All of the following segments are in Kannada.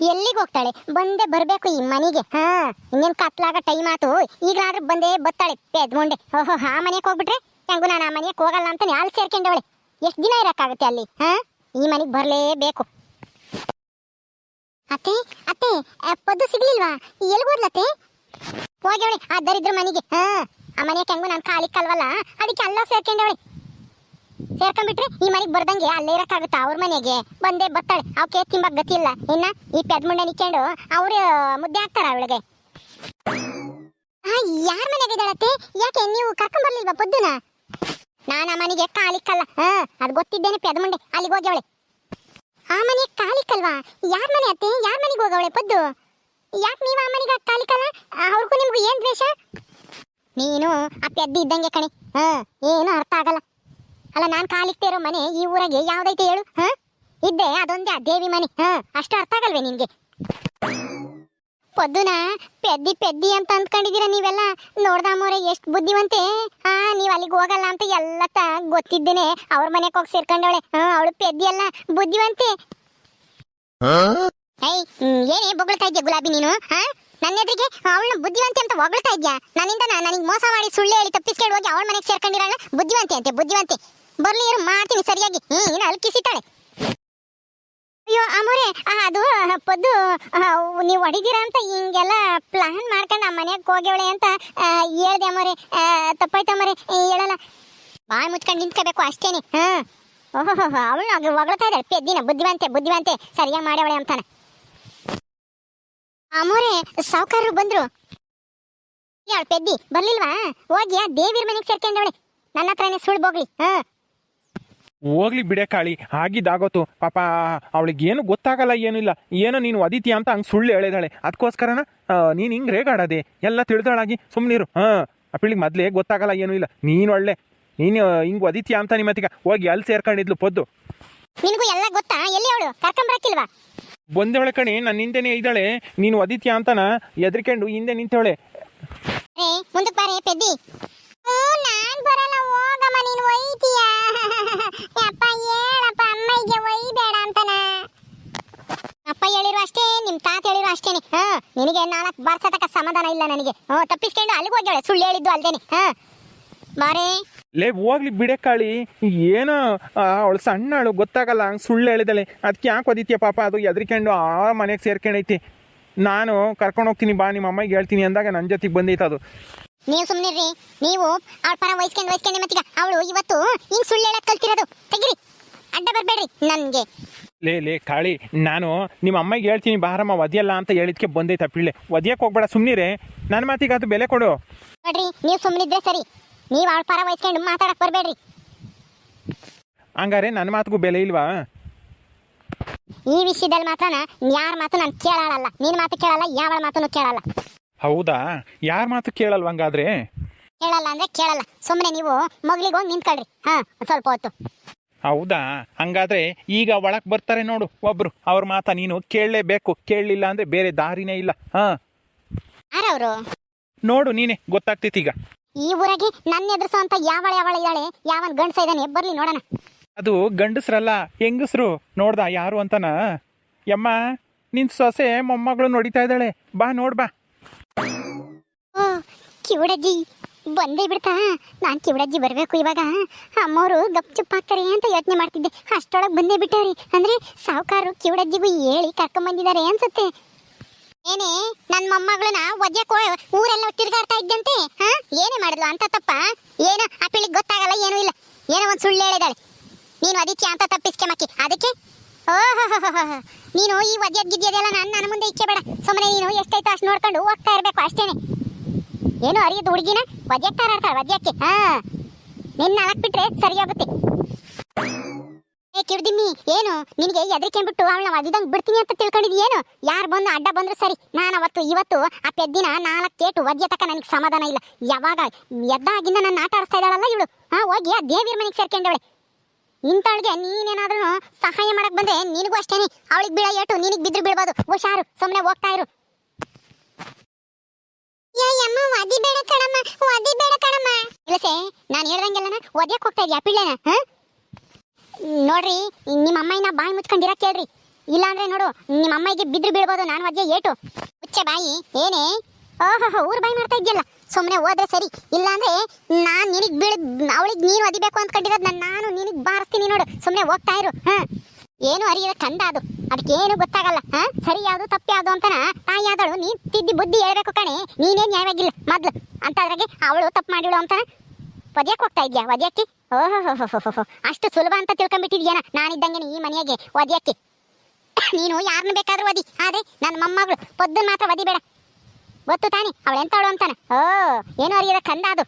ಎಲ್ಲಿಗೆ ಹೋಗ್ತಾಳೆ? ಬಂದೇ ಬರ್ಬೇಕು ಈ ಮನೆಗೆ. ಹಾ, ಇನ್ನೇನ್ ಕತ್ಲಾಗ ಟೈಮ್ ಆತು. ಈಗಲಾದ್ರೂ ಬಂದೇ ಬತ್ತಾಳೆ ಪೆದ್ಮುಂಡೆ. ಓಹೋ, ಆ ಮನೆಗೆ ಹೋಗ್ಬಿಟ್ರೆ? ಹೆಂಗು ನಾನು ಆ ಮನೆಗೆ ಹೋಗಲ್ಲ ಅಂತ ಯಾರು ಸೇರ್ಕೊಂಡವಳೆ? ಎಷ್ಟು ದಿನ ಇರೋಕ್ಕಾಗುತ್ತೆ ಅಲ್ಲಿ? ಹಾ, ಈ ಮನೆಗೆ ಬರಲೇಬೇಕು. ಅತ್ತೆ ಅತ್ತೆ ಪದ್ದು ಸಿಗ್ಲಿಲ್ವಾ? ಎಲ್ಗೋದ್ಲತ್ತೆ ಹೋಗ್ಯವಳೆ, ಆ ದರಿದ್ರ ಮನೆಗೆ. ಹಾ, ಆ ಮನೆಗೆ ಹೆಂಗು ನಾನು ಕಾಲಿಕ್ಕಲ್ವಲ್ಲ ಕಲ್ವಲ್ಲ? ಅದಕ್ಕೆ ಅಲ್ಲ ಸೇರ್ಕೊಂಡವಳೆ. ಸೇರ್ಕೊಂಡ್ಬಿಟ್ರೆ ಈ ಮನೆಗೆ ಬರ್ದಂಗೆ ಅಲ್ಲೇ ಇರಕ್ಕಾಗುತ್ತಾ? ಅವ್ರ ಮನೆಗೆ? ಬಂದೇ ಬತ್ತಾಳೆ. ಅವಕ್ಕೆ ತಿಂಬಕ್ ಗತಿ ಇಲ್ಲ ಇನ್ನ ಈ ಪೆದ್ಮುಂಡೆ ನಿಕ್ಕೊಂಡು ಅವ್ರು ಮುದ್ದೆ ಹಾಕ್ತಾರ ಅವಳಿಗೆ. ಯಾರ ಮನೆಗೆ ಇದ್ದಾಳತ್ತೆ? ಯಾಕೆ ನೀವು ಕರ್ಕೊಂಡ್ ಬರ್ಲಿಲ್ವಾ ಪೊದ್ದುನ? ನಾನು ಆ ಮನೆಗೆ ಕಾಲಿಕ್ಕಲ್ಲ ಹಾ ಅದು ಗೊತ್ತಿದ್ದೇನೆ ಪೆದ್ಮುಂಡೆ ಅಲ್ಲಿಗೆ ಹೋಗಿ ಅವಳೆ ಆ ಮನೆ ಕಾಲಿಕ್ಕಲ್ವಾ ಯಾರ ಮನೆ ಅತ್ತೆ? ಯಾರ ಮನೆಗೆ ಹೋಗವಳೆ ಪದ್ದು? ಯಾಕೆ ನೀವು ಆ ಮನೆಗೆ ಕಾಲಿಕ್ಕಲ್ಲ ಅವ್ರಿಗೂ ನಿಮ್ಗೂ ಏನ್ ದ್ವೇಷ? ನೀನು ಆ ಪೆದ್ದು ಇದ್ದಂಗೆ ಕಣೆ. ಹಾ ಏನು ಅರ್ಥ ಆಗಲ್ಲ. ಅಲ್ಲ ನಾನ್ ಕಾಲಿಕ್ತಾ ಇರೋ ಮನೆ ಈ ಊರಾಗೆ ಯಾವ್ದೈತೆ ಹೇಳು? ಹ? ಇದ್ದೆ ಅದೊಂದೇ ಆ ದೇವಿ ಮನೆ. ಹ ಅಷ್ಟು ಅರ್ಥ ಆಗಲ್ವೇ ನಿನ್ಗೆ? ಪೊದ್ದುನ ಪೆದ್ದಿ ಪೆದ್ದಿ ಅಂತ ಅಂದ್ಕೊಂಡಿದೀರ ನೀವೆಲ್ಲ? ನೋಡ್ದಾಮೋರೆ ಎಷ್ಟು ಬುದ್ಧಿವಂತೆ. ಹಾ ನೀವ್ ಅಲ್ಲಿಗೆ ಹೋಗಲ್ಲ ಅಂತ ಎಲ್ಲ ತ ಗೊತ್ತಿದ್ದೇನೆ. ಅವ್ರ ಮನೆಗೆ ಹೋಗಿ ಸೇರ್ಕೊಂಡವಳೆ. ಹಾ ಅವಳು ಪೆದ್ದಿ ಅಲ್ಲ ಬುದ್ಧಿವಂತೆ. ಏಯ್ ಏನೇ ಬೊಗಳ್ತಾ ಇದ್ಯಾ ಗುಲಾಬಿ ನೀನು? ಹಾ? ನನ್ನ ಎದುರಿಗೆ ಅವಳನ್ನ ಬುದ್ಧಿವಂತೆ ಅಂತ ಹೊಗಳ್ತಾ ಇದ್ಯಾ? ನನ್ನಿಂದ ನನಗೆ ಮೋಸ ಮಾಡಿ ಸುಳ್ಳು ಹೇಳಿ ತಪ್ಪಿಸ್ಕೊಂಡು ಹೋಗಿ ಅವಳ ಮನೆಗೆ ಸೇರ್ಕೊಂಡಿರಲ್ಲ? ಬುದ್ಧಿವಂತೆ ಅಂತೆ ಬುದ್ಧಿವಂತೆ. ಬರ್ಲಿ ಇರು ಮಾಡ್ತೀನಿ ಸರಿಯಾಗಿ. ನೀನು ಅಲ್ಕಿಸಿತಾಳೆ ಅಯ್ಯೋ ಅಮೋರೆ ಅದು ಪದ್ದು ನೀವು ಹೊಡಿದೀರ ಅಂತ ಹಿಂಗೆಲ್ಲ ಪ್ಲಾನ್ ಮಾಡ್ಕೊಂಡು ಆ ಮನೆಗೆ ಹೋಗ್ಯವಳೆ ಅಂತ ಹೇಳ್ದೆ ಅಮೋರೆ. ಆ, ತಪ್ಪಾಯ್ತು ಅಮೋರೆ. ಹೇಳಲ್ಲ. ಬಾಯ್ ಮುಚ್ಕೊಂಡು ನಿಂತ್ಕೋಬೇಕು ಅಷ್ಟೇನೆ. ಹಾಂ. ಓಹೋ ಅವಳು ಹೊಗಳ್ತಾ ಇದ್ದಾಳೆ. ಪೆದ್ದಿನ ಬುದ್ಧಿವಂತೆ ಬುದ್ಧಿವಂತೆ. ಸರಿಯಾಗಿ ಮಾಡ್ಯವಳೆ ಅಂತಾನೆ. ಅಮೋರೆ ಸಾವುಕಾರರು ಬಂದ್ರು. ಯಾಳು ಪೆದ್ದಿ ಬರ್ಲಿಲ್ವಾ? ಹೋಗಿ ಆ ದೇವಿರ ಮನೆಗೆ ಸೇರ್ಕೊಂಡವಳೆ. ನನ್ನ ಹತ್ರನೇ ಸುಳ್ಳು ಬೋಗ್ಲಿ. ಹಾ. ಹೋಗ್ಲಿ ಬಿಡೆ ಕಾಳಿ ಆಗಿದ್ದಾಗೋತು. ಪಾಪ ಅವಳಿಗೆ ಏನು ಗೊತ್ತಾಗಲ್ಲ ಏನಿಲ್ಲ. ಏನೋ ನೀನು ಅದಿತಿ ಅಂತ ಹಂಗೆ ಸುಳ್ಳು ಹೇಳಿದಾಳೆ. ಅದಕ್ಕೋಸ್ಕರನ ನೀನು ಹಿಂಗೆ ರೇಗಾಡದೆ. ಎಲ್ಲ ತಿಳಿದಾಳಾಗಿ ಸುಮ್ಮನಿರು ಹಾಂ ಆ ಪಿಳಿಗೆ ಮೊದಲೇ ಗೊತ್ತಾಗಲ್ಲ ಏನೂ ಇಲ್ಲ. ನೀನು ಒಳ್ಳೆ ನೀನು ಹಿಂಗೆ ಒದಿತೀಯ ಅಂತ ನಿಮ್ಮತ್ತೀಗ. ಹೋಗಿ ಅಲ್ಲಿ ಸೇರ್ಕೊಂಡಿದ್ಲು ಪೊದ್ದು. ನಿನಗೂ ಎಲ್ಲ ಗೊತ್ತಾ? ಎಲ್ಲಿ ಅವಳು? ಕರ್ಕೊಂಬರಕ್ಕಿಲ್ವಾ ಬಂದವಳೆ ಕಣಿ ನನ್ನ ಹಿಂದೆನೇ ಇದ್ದಾಳೆ. ನೀನು ಒದಿತೀಯ ಅಂತನ ಎದ್ರಿಕೊಂಡು ಹಿಂದೆ ನಿಂತವಳೆ. ಮುಂದಕ್ಕೆ ಬಾರೆ ಪೆದ್ದಿ. ನಾನು ಬರಲ್ಲ ಹೋಗಮ್ಮ ನೀನು ಒಯ್ತೀಯ ಅಪ್ಪ ಹೇಳಪ್ಪ ಅಮ್ಮಯ್ಗೆ ಒಯ್ಬೇಡ ಅಂತನ ಅಪ್ಪ ಹೇಳಿರು ಅಷ್ಟೇ ನಿಮ್ ತಾತ ಹೇಳಿರು ಅಷ್ಟೇನೆ ಹಾ ನಿನಗೆ ನಾಲ್ಕು ವರ್ಷ ತಕ ಸಮಾಧಾನ ಇಲ್ಲ ನನಗೆ. ಹ್ಞೂ ತಪ್ಪಿಸ್ಕೊಂಡು ಅಲ್ಲಿಗೆ ಹೋಗ್ಯಾಳೆ. ಸುಳ್ಳು ಹೇಳಿದ್ದು ಅಲ್ದೇನೆ. ಹಾ. ಮಾರೇ. ಲೇ ಹೋಗ್ಲಿ ಬಿಡೆ ಕಾಳಿ. ಏನೋ ಅವಳು ಸಣ್ಣಳು ಗೊತ್ತಾಗಲ್ಲ ಹಂಗೆ ಸುಳ್ಳು ಹೇಳಿದಳೆ. ಅದಕ್ಕೆ ಯಾಕೆ ಓದಿತ್ಯ ಪಾಪ? ಅದು ಎದ್ರಿಕೊಂಡು ಆ ಮನೆಗೆ ಸೇರ್ಕೊಂಡೈತಿ. ನಾನು ಕರ್ಕೊಂಡು ಹೋಗ್ತೀನಿ ಬಾ ನಿಮ್ಮ ಅಮ್ಮಗೆ ಹೇಳ್ತೀನಿ ಅಂದಾಗ ನನ್ನ ಜೊತೆಗೆ ಬಂದೈತೆ ಅದು. ನೀವು ಸುಮ್ಮನಿರ್ರಿ ನೀವು ಅವಳ ಪರ ವಹಿಸ್ಕೊಂಡು ವಹಿಸ್ಕೊಂಡು ಮತ್ತೀಗ ಅವಳು ಇವತ್ತು ಹಿಂಗ್ ಸುಳ್ಳು ಹೇಳಕ್ ಕಲ್ತಿರೋದು. ತೆಗಿರಿ. ಅಡ್ಡ ಬರ್ಬೇಡ್ರಿ ನನ್ಗೆ. ಲೇ ಲೇ ಕಾಳಿ ನಾನು ನಿಮ್ಮ ಅಮ್ಮಗೆ ಹೇಳ್ತೀನಿ ಬಾರಮ್ಮ ಒದಿಯಲ್ಲ ಅಂತ ಹೇಳಿದ್ಕೆ ಬಂದೈತೆ ಪಿಳ್ಳೆ. ಒದಿಯಕ್ಕೆ ಹೋಗ್ಬೇಡ ಸುಮ್ಮನಿರೇ ನನ್ನ ಮಾತಿಗೆ ಅದು ಬೆಲೆ ಕೊಡು. ನೋಡ್ರಿ ನೀವು ಸುಮ್ಮನಿದ್ರೆ ಸರಿ. ನೀವು ಅವಳ ಪರ ವಹಿಸ್ಕೊಂಡು ಮಾತಾಡಕ್ ಬರ್ಬೇಡ್ರಿ. ಹಂಗಾರೆ ನನ್ನ ಮಾತಿಗೂ ಬೆಲೆ ಇಲ್ವಾ? ಈ ವಿಷಯದಲ್ಲಿ ಮಾತ್ರ ಯಾರ ಮಾತು ನಾನು ಕೇಳಲ್ಲ ನಿನ್ನ ಮಾತು ಕೇಳಲ್ಲ ಯಾವಳ ಮಾತನ್ನು ಕೇಳಲ್ಲ. ಹೌದಾ? ಯಾರ ಮಾತು ಕೇಳಲ್ವ ಹಂಗಾದ್ರೆ? ಕೇಳಲ್ಲ ಅಂದ್ರೆ ಕೇಳಲ್ಲ. ಸುಮ್ಮನೆ ನೀವು ಮಗ್ಲಿಗೆ ಹೋಗಿ ನಿಂತ್ಕೊಳ್ರಿ. ಹಾ ಸ್ವಲ್ಪ ಹೊತ್ತು. ಹೌದಾ? ಹಂಗಾದ್ರೆ ಈಗ ಒಳಗೆ ಬರ್ತಾರೆ ನೋಡು ಒಬ್ರು. ಅವ್ರ ಮಾತ ನೀನು ಕೇಳಲೇಬೇಕು. ಕೇಳಲಿಲ್ಲ ಅಂದ್ರೆ ಬೇರೆ ದಾರಿನೇ ಇಲ್ಲ. ಹಾ? ಯಾರವ್ರು? ನೋಡು ನೀನೆ ಗೊತ್ತಾಗ್ತೈತಿ ಈಗ. ಈ ಊರಾಗೆ ನನ್ನ ಎದುರಿಸೋ ಅಂತ ಯಾವಳ ಯಾವಳ ಇದ್ದಾಳೆ? ಯಾವನ್ ಗಂಡಸ ಇದ್ದಾನೆ? ಬರ್ಲಿ ನೋಡಣ. ಅದು ಗಂಡಸ್ರಲ್ಲ ಹೆಂಗಸ್ರು? ನೋಡ್ದ ಯಾರು ಅಂತನ? ಯಮ್ಮ ನಿನ್ ಸೊಸೆ ಮೊಮ್ಮಗಳು ನೋಡಿತಾ ಇದ್ದಾಳೆ. ಬಾ ನೋಡ್ ಬಾ. ಬಂದೇ ಬಿಡ್ತಾ. ನಾನ್ ಕಿವಡಜ್ಜಿ ಬರಬೇಕು ಇವಾಗ. ಅಮ್ಮವರು ಗಪ್ ಚುಪ್ ಹಾಕ್ತಾರೆ ಅಂತ ಯೋಚನೆ ಮಾಡ್ತಿದ್ದೆ. ಅಷ್ಟೊಳಗೆ ಬಂದೇ ಬಿಟ್ಟವ್ರಿ. ಅಂದ್ರೆ ಸಾವುಕಾರರು ಕಿವಡಜ್ಜಿಗೂ ಹೇಳಿ ಕರ್ಕೊಂಡ್ ಬಂದಿದ್ದಾರೆ ಅನ್ಸುತ್ತೆ. ಏನೇ ನನ್ನ ಮೊಮ್ಮಗಳನ್ನ ಒದ್ಯಕ್ ಊರೆಲ್ಲ ತಿರುಗಾಡ್ತಾ ಇದ್ದಂತೆ, ಹಾ? ಏನೇ ಮಾಡಿದ್ಲು ಅಂತ ತಪ್ಪ? ಏನು, ಆ ಪಿಳಿಗ್ ಗೊತ್ತಾಗಲ್ಲ, ಏನೂ ಇಲ್ಲ. ಏನೋ ಒಂದು ಸುಳ್ಳು ಹೇಳಿದಾಳೆ. ನೀನು ಅದಿತ್ಯ ಅಂತ ತಪ್ಪಿಸ್ಕೆ ಮಕ್ಕಿ. ಅದಕ್ಕೆ? ಓಹೋ ನೀನು ಈ ಒದ್ಯದ್ ಗಿದ್ಯದೆಲ್ಲ ನಾನು ನನ್ನ ಮುಂದೆ ಇಚ್ಛೆ ಬೇಡ. ಸುಮ್ಮನೆ ನೀನು ಎಷ್ಟೈತೋ ಅಷ್ಟು ನೋಡ್ಕೊಂಡು ಹೋಗ್ತಾ ಇರಬೇಕು ಅಷ್ಟೇನೆ. ಏನು ಅರಿಯದು ಹುಡುಗಿನ ವದ್ಯಕ್ಕೆ ತಾರಾಡ್ತಾಳೆ ವದ್ಯಕ್ಕೆ. ಹಾ. ನಿನ್ನ ಹಾಕ್ ಬಿಟ್ರೆ ಸರಿ ಹೋಗುತ್ತೆ. ಏ, ಕಿರ್ದಿಮ್ಮಿ, ಏನು? ನಿನಗೆ ಎದರಿಕೆಂಬಿಟ್ಟು ಅವಳನ್ನ ಅದಿದಂಗೆ ಬಿಡ್ತೀನಿ ಅಂತ ತಿಳ್ಕೊಂಡಿದ್ ಏನು? ಯಾರು ಬಂದು ಅಡ್ಡ ಬಂದ್ರು ಸರಿ. ನಾನು ಅವತ್ತು, ಇವತ್ತು, ಆ ಪೆದ್ದಿನ ನಾಲ್ಕು ಕೇಟು ವದ್ಯ ತಕ ನನಗೆ ಸಮಾಧಾನ ಇಲ್ಲ. ಯಾವಾಗ ಎದ್ದಾಗಿಂದ ನಾನು ಆಟ ಆಡಿಸ್ತಾ ಇದ್ದಾಳಲ್ಲ ಇವಳು? ಹಾ, ಹೋಗಿ ಆ ದೇವಿರ ಮನೆಗೆ ಸೇರ್ಕೊಂಡವಳೆ. ಇಂಥವಳಿಗೆ ನೀನೇನಾದ್ರೂ ಸಹಾಯ ಮಾಡಕ್ ಬಂದ್ರೆ ನಿನಗೂ ಅಷ್ಟೇನೆ. ಅವಳಿಗೆ ಬೀಳ ಏಟು ನಿನಗೆ ಬಿದ್ರು ಬೀಳ್ಬೋದು. ಹುಷಾರು ಸುಮ್ಮನೆ ಹೋಗ್ತಾ ಇರು. ಇಲ್ಲಸೆ ನಾನು ಹೇಳ್ದಂಗೆಲ್ಲನ ಒದ್ಯಕ್ಕೆ ಹೋಗ್ತಾ ಇದ್ಯಾ ಪಿಳ್ಳೆನ ನೋಡ್ರಿ, ನಿಮ್ಮ ಅಮ್ಮಯ್ಯನ ಬಾಯಿ ಮುಚ್ಕೊಂಡಿರ ಕೇಳ್ರಿ. ಇಲ್ಲಾಂದ್ರೆ ನೋಡು, ನಿಮ್ಮ ಅಮ್ಮಗೆ ಬಿದ್ರು ಬೀಳ್ಬೋದು, ನಾನು ಅಜ್ಜೆ ಏಟು. ಹುಚ್ಚೆ ಬಾಯಿ, ಏನೇ? ಓಹೋ ಊರು ಬಾಯಿ ಮಾಡ್ತಾ ಇದ್ಯಲ್ಲ. ಸುಮ್ಮನೆ ಹೋದ್ರೆ ಸರಿ. ಇಲ್ಲಾಂದ್ರೆ ನಾನ್ ನಿನಗ್ ಬೀಳ್, ಅವಳಿಗೆ ನೀನು ಒದಿಬೇಕು ಅಂದ್ಕೊಂಡಿರೋದು ನಾನು ನಾನು ನಿನಗ್ ಬಾರಿಸ್ತೀನಿ ನೋಡು. ಸುಮ್ಮನೆ ಹೋಗ್ತಾ ಇರು, ಹಾ? ಏನು ಅರಿಯದ ಕಂದ ಅದು. ಅದಕ್ಕೇನು ಗೊತ್ತಾಗಲ್ಲ, ಹಾ? ಸರಿ ಯಾವುದು, ತಪ್ಪು ಯಾವುದು ಅಂತಾನ ತಾಯಿ ಆದಳು, ನೀನ್ ತಿದ್ದಿ ಬುದ್ಧಿ ಹೇಳ್ಬೇಕು ಕಣೆ. ನೀನೇನ್ ನ್ಯಾಯವಾಗಿಲ್ಲ ಮೊದ್ಲು. ಅಂತದ್ರಾಗೆ ಅವಳು ತಪ್ಪು ಮಾಡಿಳು ಅಂತಾನ ಒದ್ಯಕ್ ಹೋಗ್ತಾ ಇದೆಯಾ? ಒದ್ಯಕ್ಕೆ ಓಹೋ ಅಷ್ಟು ಸುಲಭ ಅಂತ ತಿಳ್ಕೊಂಡ್ಬಿಟ್ಟಿದ್ಯಾನ? ನಾನಿದ್ದಂಗೆ ಈ ಮನೆಯಾಗೆ. ಒದ್ಯಕ್ಕೆ ನೀನು ಯಾರನ್ನ ಬೇಕಾದ್ರೂ ಒದಿ ಆದ್ರೆ ನನ್ನ ಮೊಮ್ಮಗಳು ಪೊದ್ದನ್ ಮಾತ್ರ ಒದಿಬೇಡ ಗೊತ್ತು ತಾನೆ? ಅವಳೆಂತವಳು ಅಂತಾನ? ಓ, ಏನು ಅರಿಯದ ಕಂದ ಅದು.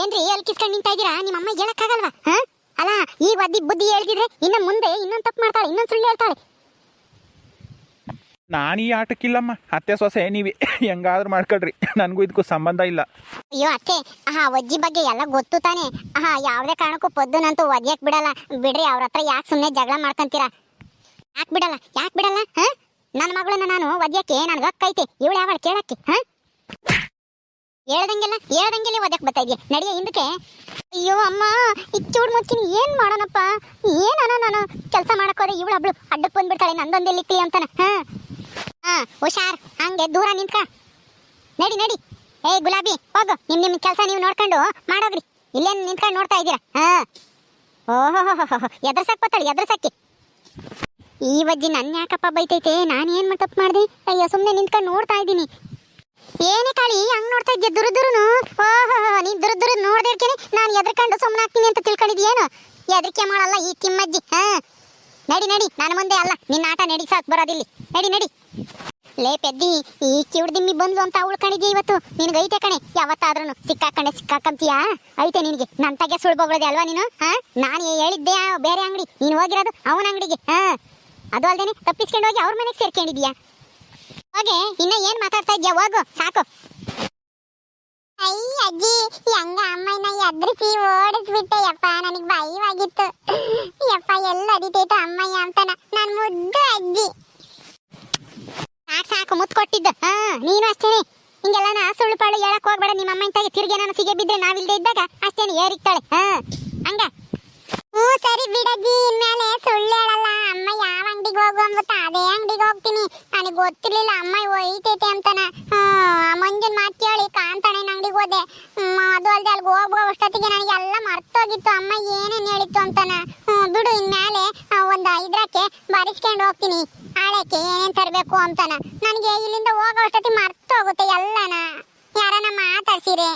ಏನ್ರಿ ಅಲ್ಲಿ ಕಿಸ್ಕೊಂಡು ನಿಂತಾ ಇದ್ದೀರಾ? ನಿಮ್ಮ ಅಮ್ಮ ಹೇಳಕ್ಕಾಗಲ್ವಾ? ಹಾ? ಅಲ್ಲ, ಈ ಒದ್ದಿ ಬುದ್ಧಿ ಹೇಳಿದ್ರೆ ಇನ್ನು ಮುಂದೆ ಇನ್ನೊಂದು ತಪ್ಪು ಮಾಡ್ತಾಳೆ, ಇನ್ನೊಂದು ಸುಳ್ಳು ಹೇಳ್ತಾಳೆ. ನಾನು ಈ ಆಟಕ್ಕಿಲ್ಲಮ್ಮ. ಅತ್ತೆ ಸೊಸೆ, ನೀವೇ ಹೆಂಗಾದ್ರೂ ಮಾಡ್ಕೊಳ್ರಿ. ನನಗೂ ಇದಕ್ಕೂ ಸಂಬಂಧ ಇಲ್ಲ. ಅಯ್ಯೋ ಅತ್ತೆ, ಆಹಾ ಒಜ್ಜಿ ಬಗ್ಗೆ ಎಲ್ಲ ಗೊತ್ತು ತಾನೆ. ಆಹಾ, ಯಾವುದೇ ಕಾರಣಕ್ಕೂ ಪೊದ್ದುನಂತೂ ಒದ್ಯಕ್ ಬಿಡಲ್ಲ. ಬಿಡ್ರಿ, ಅವ್ರ ಹತ್ರ ಯಾಕೆ ಸುಮ್ಮನೆ ಜಗಳ ಮಾಡ್ಕೊಂತೀರಾ? ಯಾಕೆ ಬಿಡಲ್ಲ? ಯಾಕೆ ಬಿಡಲ್ಲ? ಹಾ? ನನ್ನ ಮಗಳನ್ನ ನಾನು ಒದ್ಯಕ್ಕೆ ನನ್ಗೆ ಹಕ್ಕೈತೆ ಇವಳು ಯಾವಳು ಕೇಳಕ್ಕೆ, ಹಾ? ಹೇಳ್ದಂಗೆಲ್ಲ ಹೇಳ್ದಂಗೆಲ್ಲ ಒದ್ಯಕ್ ಬರ್ತಾ ಇದೆಯಾ? ನಡಿಯ, ಹಿಂದಕ್ಕೆ? ಅಯ್ಯೋ ಅಮ್ಮ ಇಚ್ಚೂಡ್ ಚೂಡ್ ಮುಚ್ಚಿನ ಏನ್ ಮಾಡೋಣಪ್ಪ? ಏನ ನಾನು? ಕೆಲಸ ಮಾಡಕ್ ಹೋದ್ರೆ ಇವಳು ಅಬ್ಳು ಅಡ್ಡಕ್ಕೆ ಬಂದ್ಬಿಡ್ತಾಳೆ. ನಂದೊಂದಿಲ್ಲಿ ಲಿಕ್ಲಿ ಅಂತಾನ, ಹಾ? ಹಾ, ಹುಷಾರ್. ಹಂಗೆ ದೂರ ನಿಂತ್ಕ. ನಡಿ ನಡಿ. ಏ ಗುಲಾಬಿ, ಹೋಗು. ನಿಮ್ ನಿಮ್ ಕೆಲಸ ನೀವು ನೋಡ್ಕೊಂಡು ಮಾಡೋಗ್ರಿ. ಇಲ್ಲೇನು ನಿಂತ್ಕೊಂಡು ನೋಡ್ತಾ ಇದ್ದೀರಾ? ಹಾ. ಓಹೋ ಎದ್ರಸಕ್ ಬತ್ತಾಳಿ ಎದ್ರಸಕ್ಕಿ. ಈ ಬಜ್ಜಿ ನನ್ನ ಯಾಕಪ್ಪ ಬೈತೈತೆ? ನಾನು ಏನ್ ತಪ್ಪು ಮಾಡ್ದೆ? ಅಯ್ಯೋ ಸುಮ್ಮನೆ ನಿಂತ್ಕೊಂಡು ನೋಡ್ತಾ ಇದ್ದೀನಿ. ಏನೇ ಕಾಳಿ, ಹಂಗ್ ನೋಡ್ತಾ ಇದ್ದೆ ದುರು ದುರುನು? ಓಹೋ ನೀನ್ ದುರು ದುರು ನೋಡ್ದಿರ್ಕೇನೆ ನಾನು ಎದ್ರಕೊಂಡು ಸುಮ್ನಾಕ್ತೀನಿ ಅಂತ ತಿಳ್ಕೊಂಡಿದ್ಯೇನು? ಎದ್ರಿಕೆ ಮಾಡಲ್ಲ ಈ ತಿಮ್ಮಜ್ಜಿ ಹಾ. ನಡಿ ನಡಿ. ನನ್ನ ಮುಂದೆ ಅಲ್ಲ. ನಿನ್ನ ಆಟ ನಡಿ ಸಾಕು ಬರೋದಿಲ್ಲಿ. ನಡಿ ನಡಿ. ಲೇ ಪೆದ್ದಿ, ಈ ಕಿವುಡ್ದಿಮ್ಮಿ ಬಂದ್ಲು ಅಂತ ಉಳ್ಕೊಂಡಿದ್ಯಾ ಇವತ್ತು? ನಿನಗೆ ಐತೆ ಕಣೆ. ಯಾವತ್ತಾದ್ರೂ ಸಿಕ್ಕಾಕಂಡೆ ಸಿಕ್ಕಾಕಂತೀಯಾ? ಐತೆ ನಿನಗೆ. ನನ್ ತಗೆ ಸುಳ್ಬೋಗ್ಳದೆ ಅಲ್ವಾ ನೀನು? ಹಾ? ನಾನು ಹೇಳಿದ್ದೆ ಬೇರೆ ಅಂಗಡಿ. ನೀನು ಹೋಗಿರೋದು ಅವನ ಅಂಗಡಿಗೆ. ಹಾ. ಅದು ಅಲ್ದೇನೆ ತಪ್ಪಿಸ್ಕೊಂಡು ಹೋಗಿ ಅವ್ರ ಮನೆಗೆ ಸೇರ್ಕೊಂಡಿದ್ಯಾ? ಹೋಗೆ, ಇನ್ನ ಏನ್ ಮಾತಾಡ್ತಾ ಇದ್ಯಾ? ಹೋಗು. ಸಾಕು. ಅಯ್ಯ ಅಜ್ಜಿ ಹೆಂಗ ಅಮ್ಮನ ಎದ್ರಿಸಿ ಓಡಿಸ್ಬಿಟ್ಟೆ ಯಪ್ಪ, ನನಗೆ ಭಯವಾಗಿತ್ತು. ಯಪ್ಪ, ಎಲ್ಲ ಅದಿತೈತೆ ಅಮ್ಮಯ್ಯ ಅಂತಾನ. ನಾನು ಮುದ್ದು ಅಜ್ಜಿ. ಸಾಕು ಸಾಕು ಮುತ್ತು ಕೊಟ್ಟಿದ್ದ. ಹಾ, ನೀನು ಅಷ್ಟೇನೆ. ಹಿಂಗೆಲ್ಲ ನಾ ಸುಳ್ಳು ಪಾಳು ಹೇಳಕ್ ಹೋಗ್ಬೇಡ. ನಿಮ್ಮ ಅಮ್ಮ ಇಂತಾಗೆ ತಿರ್ಗಿ ನಾನು ಸಿಗೆ ಬಿದ್ರೆ ನಾವಿಲ್ದೇ ಇದ್ದಾಗ ಅಷ್ಟೇನೆ ಏರಿಕ್ತಾಳೆ ಹಾ, ಹಂಗ. ಹ್ಞೂ, ಸರಿ ಬಿಡಜ್ಜಿ ಇನ್ಮೇಲೆ ಸುಳ್ಳು ಹೇಳಲ್ಲ. ಅಮ್ಮ ಯಾವ ಅಂಗಡಿಗೆ ಹೋಗು ಅಂದ್ಬಿಟ್ಟು ಅದೇ ಅಂಗಡಿಗೆ ಹೋಗ್ತೀನಿ. ನನಗೆ ಗೊತ್ತಿರ್ಲಿಲ್ಲ. ಅಮ್ಮ ಒಯ್ತೈತೆ ಅಂತಾನ. ಮಂಜುನ್ ಮಾತು ಕೇಳಿ ಕಾಂತಾನೆ ಅಂಗಡಿಗೆ ಹೋದೆ. ಅದು ಅಲ್ಲದೆ ಅಲ್ಲಿಗೆ ಹೋಗುವ ಅಷ್ಟೊತ್ತಿಗೆ ನನಗೆಲ್ಲ ಮರ್ತೋಗಿತ್ತು. ಅಮ್ಮ ಏನೇನು ಹೇಳಿತ್ತು ಅಂತಾನ. ಹ್ಞೂ, ಬಿಡು, ಇನ್ಮೇಲೆ ಒಂದು ಐದ್ರಕ್ಕೆ ಬರಿಸ್ಕೊಂಡು ಹೋಗ್ತೀನಿ. ಆಳಕ್ಕೆ ಏನೇನ್ ತರಬೇಕು ಅಂತಾನ. ನನಗೆ ಇಲ್ಲಿಂದ ಹೋಗೋ ಅಷ್ಟೊತ್ತಿಗೆ ಮರ್ತೋಗುತ್ತೆ ಎಲ್ಲನ. ಯಾರನ್ನ ಮಾತಾಡ್ಸಿರಿ?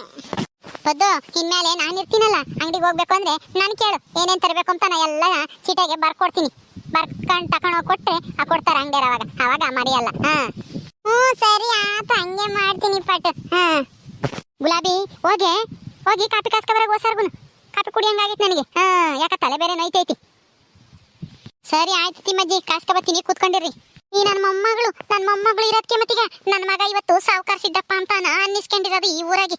ಪದ್ದು ಇನ್ಮೇಲೆ ನಾನು ಇರ್ತೀನಲ್ಲ, ಅಂಗಡಿಗೆ ಹೋಗ್ಬೇಕು ಅಂದ್ರೆ ನಾನು ಕೇಳು, ಏನೇನು ತರಬೇಕು ಅಂತ ನಾ ಎಲ್ಲ ಚೀಟಿಗೆ ಬರ್ಕೊಡ್ತೀನಿ. ಬರ್ಕೊಂಡು ತಕೊಂಡ್ ಕೊಟ್ರೆ ಆ ಕೊಡ್ತಾರೆ ಅಂಗಡಿಯರ್ ಅವಾಗ. ಅವಾಗ ಮರೆಯಲ್ಲ. ಹ್ಞೂ, ಸರಿ, ಆತ, ಹಂಗೆ ಮಾಡ್ತೀನಿ ಪಟ್ಟು ಹಾ. ಗುಲಾಬಿ, ಹೋಗಿ. ಹೋಗಿ ಕಾಪಿ ಕಾಸ್ಕೊಬರಾಗ ಹೋಸರ್ಗುನು ಕಾಪಿ ಕುಡಿಯಂಗಾಗಿತ್ತು ನನಗೆ. ಹಾ, ಯಾಕ ತಲೆ ಬೇರೆ ನೋಯ್ತೈತಿ. ಸರಿ, ಆಯ್ತು ತಿಮ್ಮಜ್ಜಿ ಕಾಸ್ಕೊಬತ್ತೀನಿ ಕೂತ್ಕೊಂಡಿರ್ರಿ. ಈ ನನ್ನ ಮೊಮ್ಮಗಳು ನನ್ನ ಮೊಮ್ಮಗಳು ಇರೋದಕ್ಕೆ ಮತ್ತೀಗ ನನ್ನ ಮಗ ಇವತ್ತು ಸಾವುಕಾರ ಸಿದ್ದಪ್ಪ ಅಂತ ಅನ್ನಿಸ್ಕೊಂಡಿರೋದು ಈ ಊರಾಗೆ.